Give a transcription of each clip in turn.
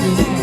ส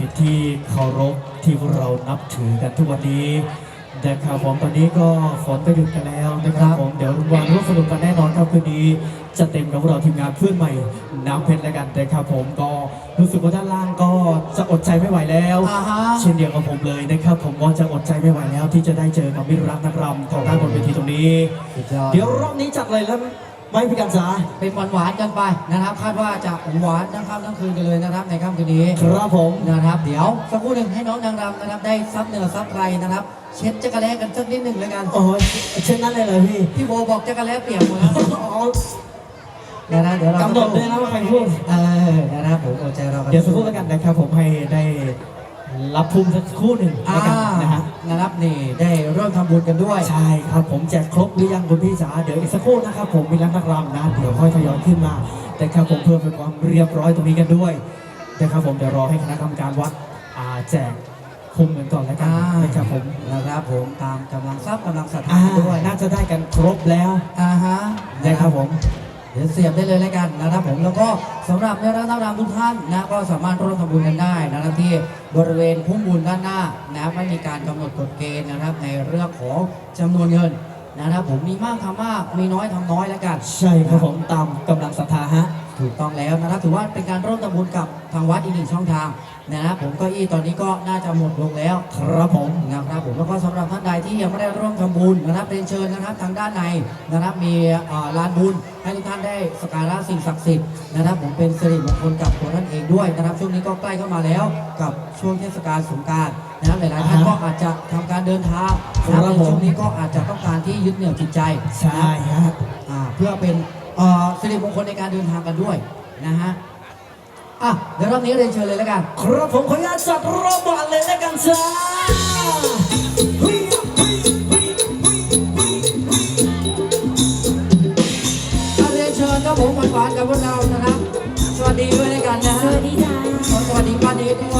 ศักดิ์สิทธิ์ที่เคารพที่พวกเรานับถือกันทุกวันนี้นะครับผมตอนนี้ก็ฝนก็หยุดกันแล้วนะครับผมเดี๋ยววันร่วมสนุกกันแน่นอนครับคืนนี้จะเต็มกับพวกเราทีมงานเพื่อนใหม่น้ำเพชรแล้วกันนะครับผมก็รู้สึกว่าด้านล่างก็จะอดใจไม่ไหวแล้วอ่าฮะเช่นเดียวกับผมเลยนะครับ ผมก็จะอดใจไม่ไหวแล้ว ที่จะได้เจอกับมิตรรักนักรำของด้านบนเวทีตรงนี้สุดยอดเดี๋ยวรอบนี้จัดเลยแล้ว ไม่พิการษาเป็นหวานๆกันไปนะครับ คาดว่าจะหวานทั้งค่ำทั้งคืนกันเลยนะครับ ในค่ำคืนนี้ครับผมนะครับ เดี๋ยวสักครู่หนึ่งให้น้องนางรำนะครับ ได้ซับเนื้อซับไรนะครับ เช็ดจักรแลกันสักนิดหนึ่งเลยกันโอ้ยเช่นนั้นเลยเหรอพี่พี่โบบอกจักรแลเปียกหมดแล้วอ๋อนะนะเดี๋ยวเรากำหนดด้วยนะว่าใครพูดเออนะครับผมอดใจเรากันเดี๋ยวสักครู่แล้วกันนะครับผมให้ได้ รับภูมิสักครู่หนึ่งอ่าแล้วกันนะฮะนะครับนี่ได้เริ่มทำบุญกันด้วย ใช่ครับผมแจกครบหรือยังคุณพี่จ๋าเดี๋ยวอีกสักครู่นะครับผมมีรักนักรำนะเดี๋ยวค่อยทยอยขึ้นมา แต่ครับผมเพื่อเป็นความเรียบร้อยตรงนี้กันด้วยนะครับผมเดี๋ยวรอให้คณะกรรมการวัดอ่าแจกภูมิกันก่อนแล้วกันอ่านะครับผมนะครับผมตามกำลังทรัพย์กำลังศรัทอ่าธาด้วยน่าจะได้กันครบแล้วอ่าฮะนะครับผม เดี๋ยวเสียบได้เลยแล้วกันนะครับผมแล้วก็สำหรับในร้านน้ำทุกท่านนะก็สามารถร่วมทำบุญกันได้นะครับที่บริเวณพุ่มบุญด้านหน้านะครับไม่มีการกำหนดกฎเกณฑ์นะครับ ในเรื่องของจำนวนเงินนะครับผมมีมากทำมากมีน้อยทำน้อยแล้วกัน ใช่ครับผมตามกำลังศรัทธาฮะ ถูกต้องแล้วนะครับถือว่าเป็นการร่วมทำบุญกับทางวัดอีกหนึ่งช่องทางนะครับผมเก็อี้ตอนนี้ก็น่าจะหมดลงแล้วครับผมนะครับผมแล้วก็สำหรับท่านใดที่ยังไม่ได้ร่วมทำบุญนะครับเรียนเชิญนะครับทางด้านในนะครับมีเอ่อลานบุญให้ทุกท่านได้สักการะสิ่งศักดิ์สิทธิ์นะครับผมเป็นสิริมงคลกับตัวท่านเองด้วยนะครับ ช่วงนี้ก็ใกล้เข้ามาแล้วกับช่วงเทศกาลสงกรารนะครับหลายๆท่านก็อาจจะทำการเดินทางนะครับในช่วงนี้ก็อาจจะต้องการที่ยึดเหนี่ยวจิตใจใช่ฮะอ่าเพื่อเป็น เอ่อสิริมงคลในการเดินทางกันด้วยนะฮะอะเดี๋ยวรอบนี้เรียนเชิญเลยแล้วกัน ครับผมขออนุญาตจัดรอบวันเลยแล้วกันจ้าเฮ้ยอะเรียนเชิญครับผมหวานๆกับพวกเรานะครับสวัสดีด้วยแล้วกันนะสฮะวัสดีจ้า ขอสวัสดีป้านิดด้วยหย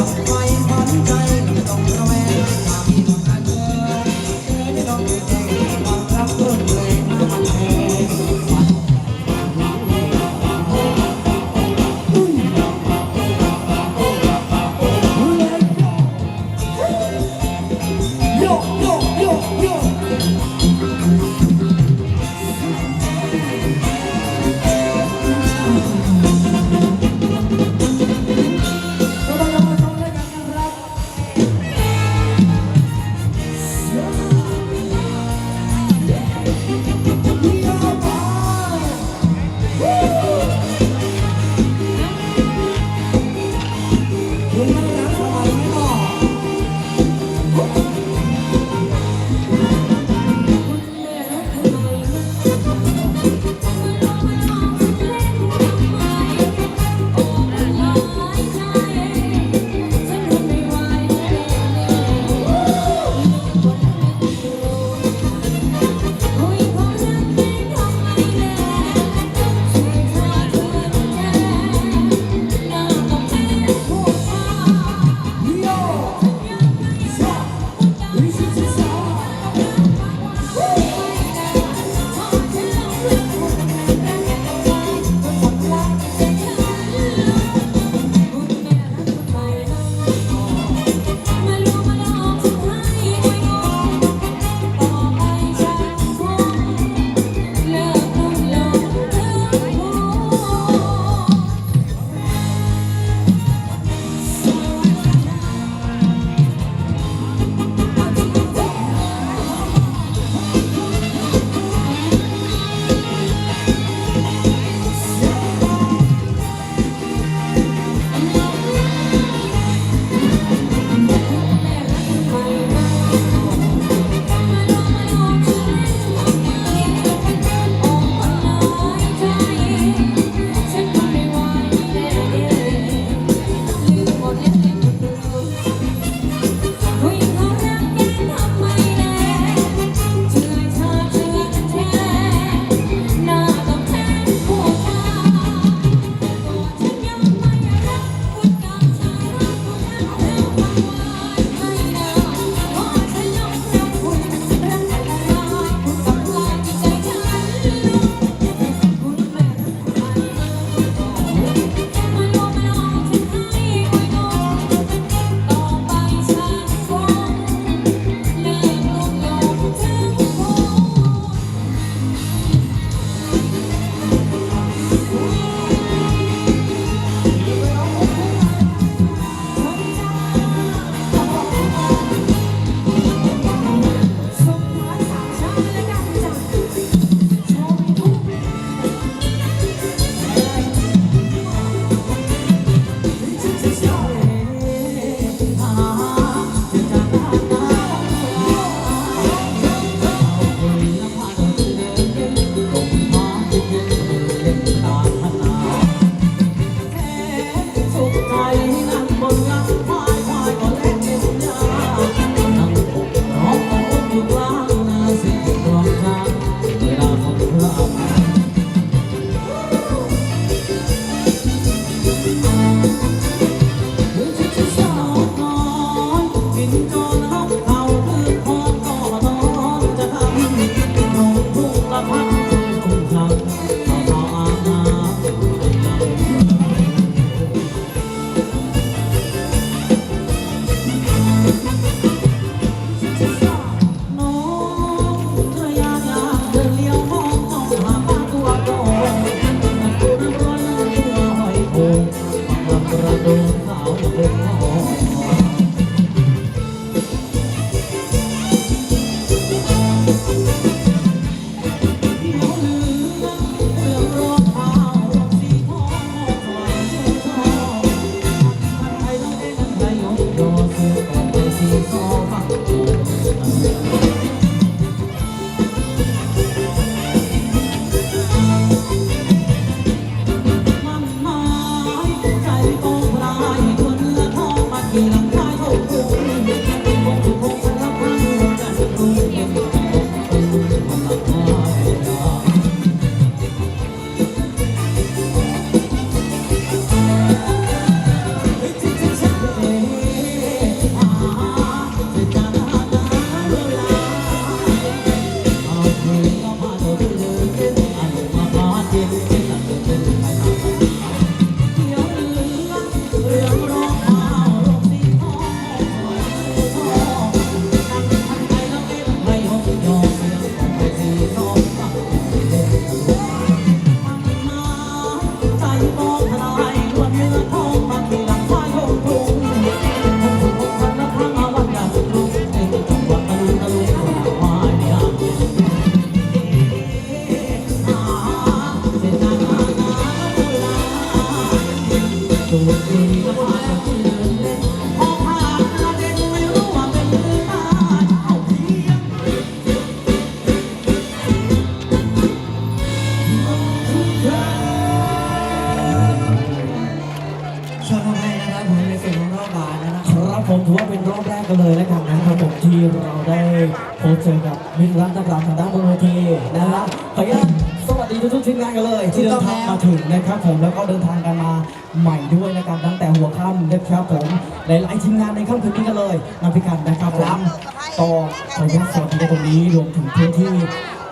รอ นะครับผมแล้วก็เดินทางกันมาใหม่ด้วยนะครับตั้งแต่หัวค่ำนะครับผมหลายๆทีมงานในค่ำคืนนี้กันเลยนำพิการนะครับผมต่อขออนุญาตสวัสดีในตรงนี้รวมถึงพื้นที่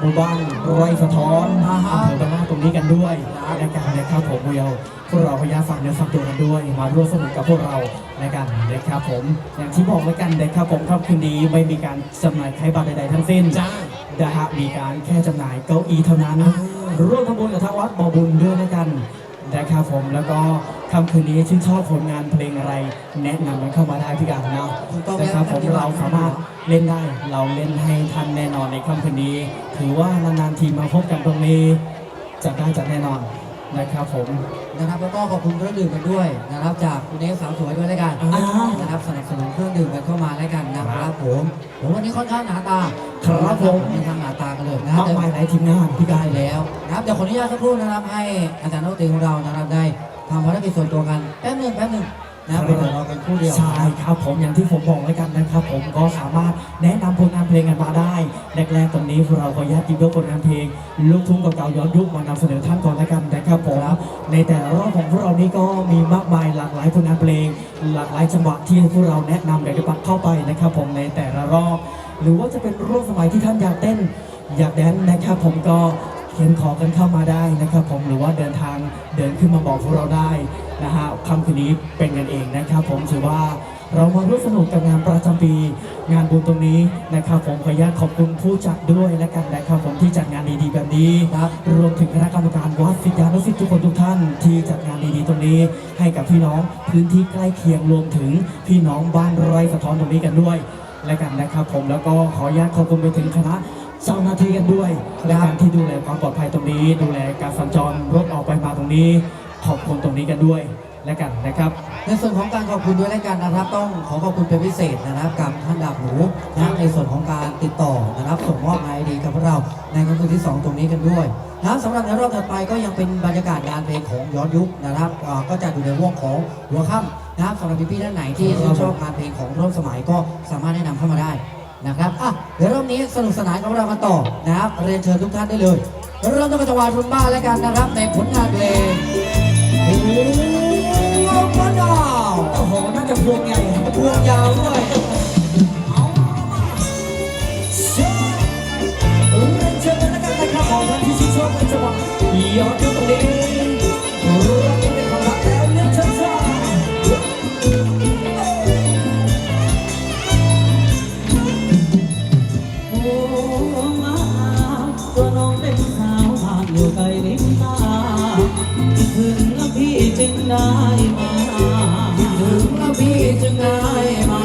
หมู่บ้านไร่สะท้อนอำเภอบ้านนาตรงนี้กันด้วยนะครับนะครับผมเดียวพวกเราพยายามฟังเนื้อฟังตัวกันด้วย มาร่วมสนุกกับพวกเราในกันนะครับผมอย่างที่บอกไว้กันนะครับผมค่ำคืนนี้ไม่มีการจำหน่ายใครบัตรใดๆทั้งสิ้น นะฮะมีการแค่จำหน่ายเก้าอี้เท่านั้นร่วมทำบุญกับทางวัดบ่อบุญด้วยนะกันนะครับผมแล้วก็ค่ำคืนนี้ชื่นชอบผลงานเพลงอะไร แนะนำมันเข้ามาได้พี่กันนะถูกต้องนะครับผมแล้วเราสามารถเล่นได้เราเล่นให้ท่านแน่นอนในค่ำคืนนี้ ถือว่านานๆทีมาพบกันตรงนี้จะได้จัดแน่นอนนะครับผม นะครับแล้วก็ขอบคุณเครื่องดื่มกันด้วยนะครับ จากคุณเอกสาวสวยด้วยแล้วกันอ่านะครับสนับสนุนเครื่องดื่มกันเข้ามาแล้วกันนะครับผมผมวันนี้ค่อนข้างหนาตาครับผมค่อนข้างหนาตากันเลยนะมากมายหลายทีมงานพี่กัได้นแล้วนะครับเดี๋ยวขออนุญาตสักครู่นะครับ ให้อาจารย์นักดนตรีของเรานะครับได้ทำภารกิจส่วนตัวกันแป๊บหนึงแป๊บหนึง นะครับเดี๋ยวเรากันครู่เดียว ใช่ครับผมอย่างที่ผมบอกไว้กันนะครับ ผมก็สามารถแนะนำผลงานเพลงกันมาได้แรกๆตรงนี้พวกเราก็ญาติยกผลงานเพลงลูกทุ่งเก่าๆย้อนยุคมานำเสนอท่านก่อนแล้วกันนะครับผมในแต่ละรอบของพวกเรานี้ก็มีมากมายหลากหลายผลงานเพลง หลากหลายจังหวะที่พวกเราแนะนำอยากจะปักเข้าไปนะครับ ผมในแต่ละรอบ หรือว่าจะเป็นร่วมสมัยที่ท่านอยากเต้น อยากแดนซ์นะครับผมก็ เขียนขอกันเข้ามาได้นะครับผมหรือว่าเดินทางเดินขึ้นมาบอกพวกเราได้นะฮะค่ำคืนนี้เป็นกันเองนะครับ ผมถือว่าเรามาร่วมสนุกกับงานประจำปี งานบุญตรงนี้นะครับผมขออนุญาตขอบคุณผู้จัดด้วยและกันนะครับผมที่จัดงานดีๆแบบนี้ครับรวมถึงคณะกรรมการวัดศิษยานุศิษย์ทุกคนทุกท่านที่จัดงานดีๆตรงนี้ ให้กับพี่น้องพื้นที่ใกล้เคียงรวมถึงพี่น้องบ้านไร่สะท้อนตรงนี้กันด้วยและกันนะครับผมแล้วก็ขออนุญาตขอบคุณไปถึงคณะ เจ้าหน้าที่กันด้วยและการที่ดูแลความปลอดภัยตรงนี้ ดูแลการสัญจรรถออกไปมาตรงนี้ ขอบคุณตรงนี้กันด้วยและกันนะครับ ในส่วนของการขอบคุณด้วยแล้วกันนะครับ ต้องขอขอบคุณเป็นพิเศษนะครับกับท่านดาบหนูนะในส่วนของการติดต่อนะครับส่งมอบไอดีกับพวกเราในค่ำคืนที่ 2 ตรงนี้กันด้วยนะสำหรับในรอบถัดไปก็ยังเป็นบรรยากาศงานเพลงของย้อนยุคนะครับก็จะอยู่ในวงของหัวค่ำนะครับสำหรับพี่ๆท่านไหนที่ชื่นชอบงานเพลงของร่วมสมัยก็สามารถแนะนำเข้ามาได้ นะครับอะเดี๋ยวรอบนี้สนุกสนานกับเรากันต่อนะครับเรียนเชิญทุกท่านได้เลยเริ่มต้นกับจังหวะรุมบ้าแล้วกันนะครับ ในผลงานเพลงโอ้โหมะนาวโอ้โหน่าจะพวงใหญ่พวงยาวด้วยเรียนเชิญนแล้วกันนะครับของท่านที่ชื่นชอบในจังหวะย้อนยุคตรงนี้ งได้มาคิดถึงแล้วพี่จึงได้มา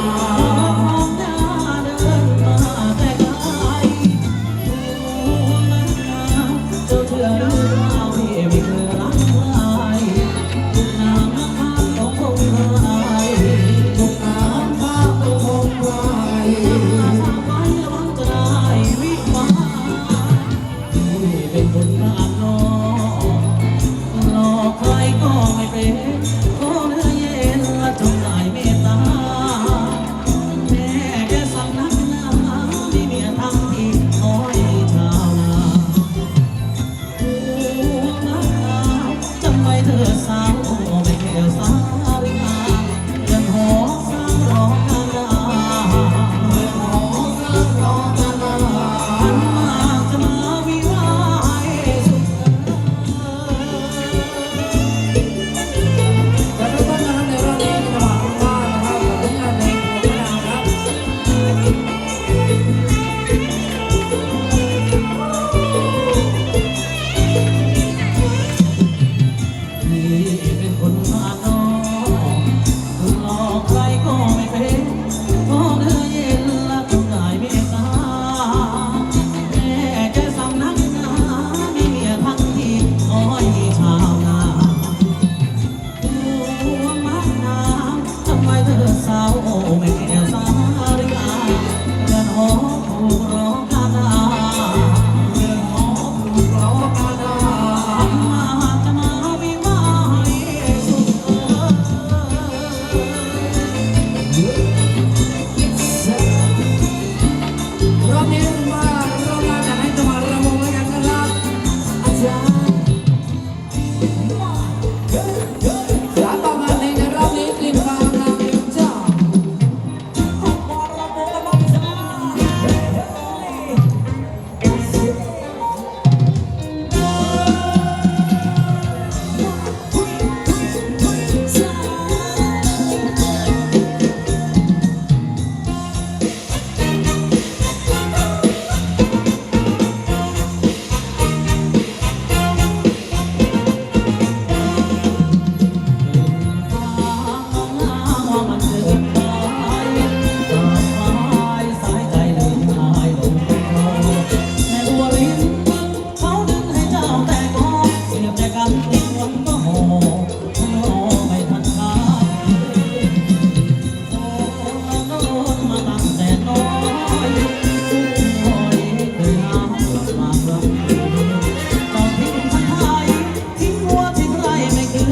เจ้าเธอ